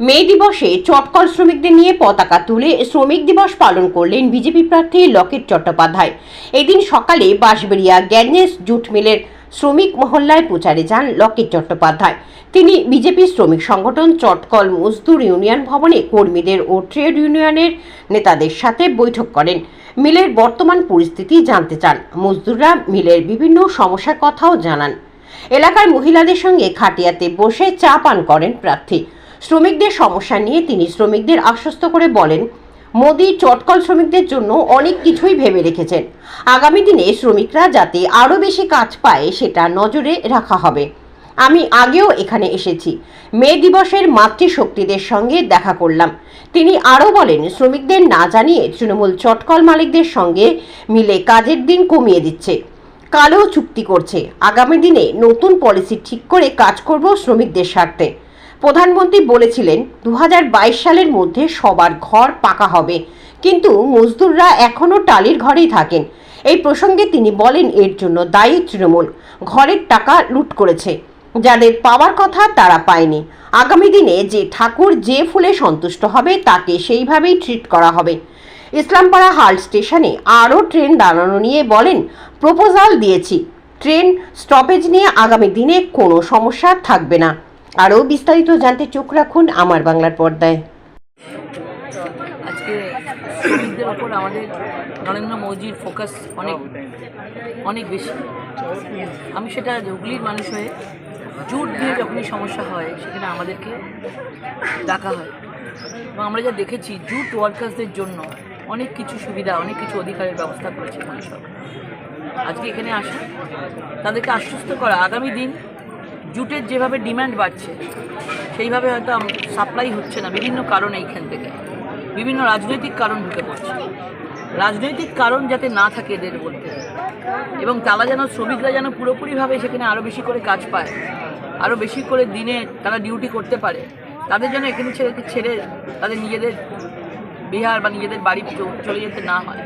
মে দিবসে চটকল শ্রমিকদের নিয়ে পতাকা তুলে শ্রমিক দিবস পালন করলেন বিজেপি প্রার্থী লকেট চট্টোপাধ্যায়। এদিন সকালে বাঁশবেড়িয়া গ্যানেস জুট মিলের শ্রমিক মহল্লায় প্রচারে যান লকেট চট্টোপাধ্যায়। তিনি বিজেপি শ্রমিক সংগঠন চটকল মজদুর ইউনিয়ন ভবনে কর্মীদের ও ট্রেড ইউনিয়নের নেতাদের সাথে বৈঠক করেন। মিলের বর্তমান পরিস্থিতি জানতে চান। মজদুররা মিলের বিভিন্ন সমস্যার কথাও জানান। এলাকার মহিলাদের সঙ্গে খাটিয়াতে বসে চা পান করেন প্রার্থী। শ্রমিকদের সমস্যা নিয়ে তিনি শ্রমিকদের আশ্বস্ত করে বলেন, মোদী চটকল শ্রমিকদের জন্য অনেক কিছুই ভেবে রেখেছেন। আগামী দিনে শ্রমিকরা যাতে আরও বেশি কাজ পায় সেটা নজরে রাখা হবে। আমি আগেও এখানে এসেছি। মে দিবসের মাতৃশক্তিদের সঙ্গে দেখা করলাম। তিনি আরও বলেন, শ্রমিকদের না জানিয়ে তৃণমূল চটকল মালিকদের সঙ্গে মিলে কাজের দিন কমিয়ে দিচ্ছে। কালো চুক্তি করছে। আগামী দিনে নতুন পলিসি ঠিক করে কাজ করব শ্রমিকদের স্বার্থে। প্রধানমন্ত্রী বলেছিলেন দু হাজার বাইশ সালের মধ্যে সবার ঘর পাকা হবে। কিন্তু মজদুররা এখনও টালির ঘরেই থাকেন। এই প্রসঙ্গে তিনি বলেন, এর জন্য দায়ী তৃণমূল। ঘরের টাকা লুট করেছে। যাদের পাওয়ার কথা তারা পায়নি। আগামী দিনে যে ঠাকুর যে ফুলে সন্তুষ্ট হবে, তাকে সেইভাবেই ট্রিট করা হবে। ইসলামপাড়া হাল স্টেশনে আরও ট্রেন দাঁড়ানো নিয়ে বলেন, প্রপোজাল দিয়েছি। ট্রেন স্টপেজ নিয়ে আগামী দিনে কোনো সমস্যা থাকবে না। আরও বিস্তারিত জানতে চোখ রাখুন আমার বাংলার পর্দায়। আজকে ওপর আমাদের নরেন্দ্র মোদির ফোকাস অনেক অনেক বেশি। আমি সেটা হুগলির মানুষ হয়ে জুট দিয়ে যখনই সমস্যা হয়, সেখানে আমাদেরকে ডাকা হয়। এবং আমরা যা দেখেছি, জুট ওয়ার্কার্সদের জন্য অনেক কিছু সুবিধা, অনেক কিছু অধিকারের ব্যবস্থা করেছে মানুষ আজকে এখানে আসা, তাদেরকে আশ্বস্ত করা, আগামী দিন জুটের যেভাবে ডিমান্ড বাড়ছে, সেইভাবে হয়তো সাপ্লাই হচ্ছে না বিভিন্ন কারণে এইখান থেকে। বিভিন্ন রাজনৈতিক কারণ ঢুকে পড়ছে। রাজনৈতিক কারণ যাতে না থাকে এদের মধ্যে। এবং তারা যেন, শ্রমিকরা যেন পুরোপুরিভাবে সেখানে আরও বেশি করে কাজ পায় আরও বেশি করে দিনে তারা ডিউটি করতে পারে, তাদের জন্য এখানে ছেড়ে ছেড়ে তাদের নিজেদের বিহার বা নিজেদের বাড়ি চলে যেতে না হয়।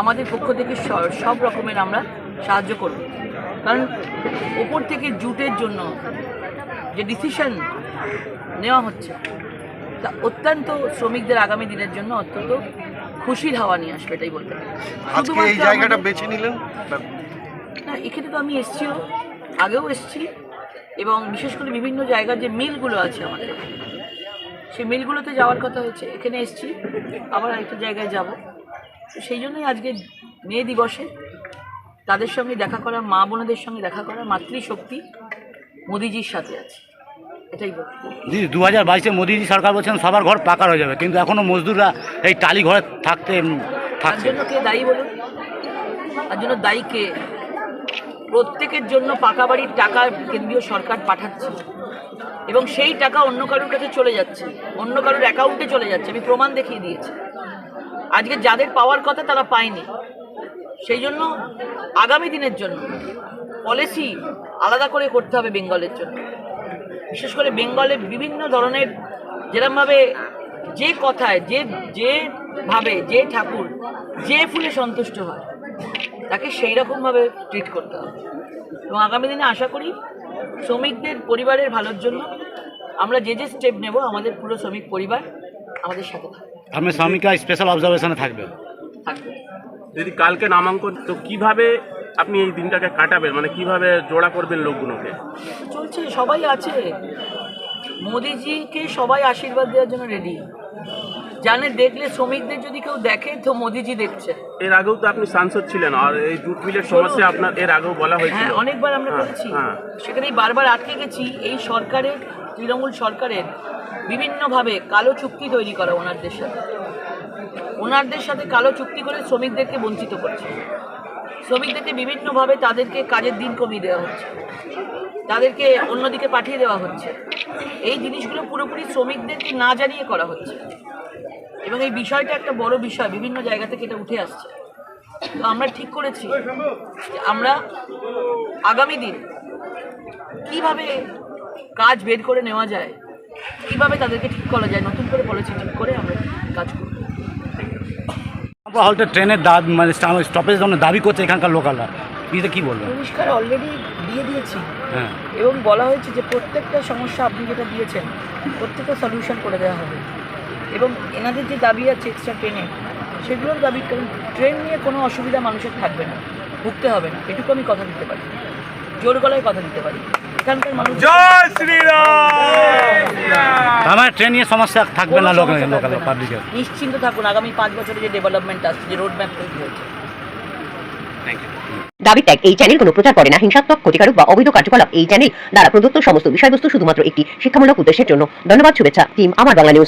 আমাদের পক্ষ থেকে সব রকমের আমরা সাহায্য করব। কারণ ওপর থেকে জুটের জন্য যে ডিসিশন নেওয়া হচ্ছে তা অত্যন্ত শ্রমিকদের আগামী দিনের জন্য অত্যন্ত খুশির হাওয়া নিয়ে আসবে এটাই বলতে। এই জায়গাটা বেছে নিলেন না এখানে তো আমি এসেছিও আগেও এসেছি এবং বিশেষ করে বিভিন্ন জায়গার যে মিলগুলো আছে আমাদের সেই মিলগুলোতে যাওয়ার কথা হয়েছে এখানে এসেছি আবার আরেকটা জায়গায় যাব তো সেই জন্যই আজকে মে দিবসে তাদের সঙ্গে দেখা করা মা বোনেদের সঙ্গে দেখা করা মাতৃশক্তি মোদিজির সাথে আছে। এটাই দু হাজার বাইশে মোদিজি সরকার বলছেন সবার ঘর পাকা হয়ে যাবে কিন্তু এখনও মজদুররা এই টালি ঘরে থাকতে তার জন্য কে দায়ী বলুন? তার জন্য দায়ী কে? প্রত্যেকের জন্য পাকা বাড়ির টাকা কেন্দ্রীয় সরকার পাঠাচ্ছে। এবং সেই টাকা অন্য কারোর কাছে চলে যাচ্ছে অন্য কারোর অ্যাকাউন্টে চলে যাচ্ছে। আমি প্রমাণ দেখিয়ে দিয়েছি। আজকে যাদের পাওয়ার কথা তারা পায়নি। সেই জন্য আগামী দিনের জন্য পলিসি আলাদা করে করতে হবে বেঙ্গলের জন্য। বিশেষ করে বেঙ্গলে বিভিন্ন ধরনের যেরমভাবে যে কথায় যে যেভাবে যে ঠাকুর যে ফুলে সন্তুষ্ট হয় তাকে সেই রকমভাবে ট্রিট করতে হবে। এবং আগামী দিনে আশা করি শ্রমিকদের পরিবারের ভালোর জন্য আমরা যে যে স্টেপ নেব আমাদের পুরো শ্রমিক পরিবার আমাদের সাথে থাকবে। আপনার স্বামীকা স্পেশাল অবজারভেশনে থাকবে থাকবে। যদি কালকে নামাঙ্কন তো কীভাবে আপনি এই দিনটাকে কাটাবেন? মানে কীভাবে জোড়া করবেন লোকগুলোকে? চলছে সবাই আছে। মোদিজিকে সবাই আশীর্বাদ দেওয়ার জন্য রেডি জানে দেখলে শ্রমিকদের যদি কেউ দেখে তো মোদিজি দেখছে। এর আগেও তো আপনি সাংসদ ছিলেন আর এই জুট মিলের সমস্যা আপনার এর আগেও বলা হয়েছিল। হ্যাঁ অনেকবার আমরা হ্যাঁ, করেছি। হ্যাঁ। সেখানেই বারবার আটকে গেছি। এই সরকারের তৃণমূল সরকারের বিভিন্নভাবে কালো চুক্তি তৈরি করা ওনার সাথে ওনারদের সাথে কালো চুক্তি করে শ্রমিকদেরকে বঞ্চিত করছে। শ্রমিকদেরকে বিভিন্নভাবে তাদেরকে কাজের দিন কমিয়ে দেওয়া হচ্ছে। তাদেরকে অন্যদিকে পাঠিয়ে দেওয়া হচ্ছে। এই জিনিসগুলো পুরোপুরি শ্রমিকদেরকে না জানিয়ে করা হচ্ছে। এবং এই বিষয়টা একটা বড় বিষয়, বিভিন্ন জায়গা থেকে এটা উঠে আসছে। তো আমরা ঠিক করেছি যে আমরা আগামী দিন কীভাবে কাজ বের করে নেওয়া যায়, কীভাবে তাদেরকে ঠিক করা যায়, নতুন করে পলিসি ঠিক করে আমরা কাজ করব। হলতে ট্রেনের দাদ মানে স্টপেজ দাবি করছে এখানকার লোকালরা দিতে কি বলবেন পরিষ্কার অলরেডি দিয়ে দিয়েছি। হ্যাঁ। এবং বলা হয়েছে যে প্রত্যেকটা সমস্যা আপনি যেটা দিয়েছেন প্রত্যেকটা সলিউশন করে দেওয়া হবে। এবং এনাদের যে দাবি আছে এক্সট্রা ট্রেনে সেগুলোর দাবি কারণ ট্রেন নিয়ে কোনো অসুবিধা মানুষের থাকবে না ভুগতে হবে না। এটুকু আমি কথা দিতে পারি। জোর গলায় কথা দিতে পারি। এখানকার মানুষ আমার ট্রেন সমস্যা থাকবে না কোনো লোকাল পাবলিকের নিশ্চিন্ত থাকুন আগামী পাঁচ বছরে যে ডেভেলপমেন্ট আসছে যে রোড ম্যাপ তৈরি হয়েছে। দাবি ত্যাগ এই চ্যানেল কোনো প্রচার করে না। হিংসাত্মক ক্ষতিকারক বা অবৈধ কার্যকলাপ এই চ্যানেল দ্বারা প্রদত্ত সমস্ত বিষয়বস্তু শুধুমাত্র একটি শিক্ষামূলক উদ্দেশ্যের জন্য। ধন্যবাদ শুভেচ্ছা টিম আমার বাংলা নিউজ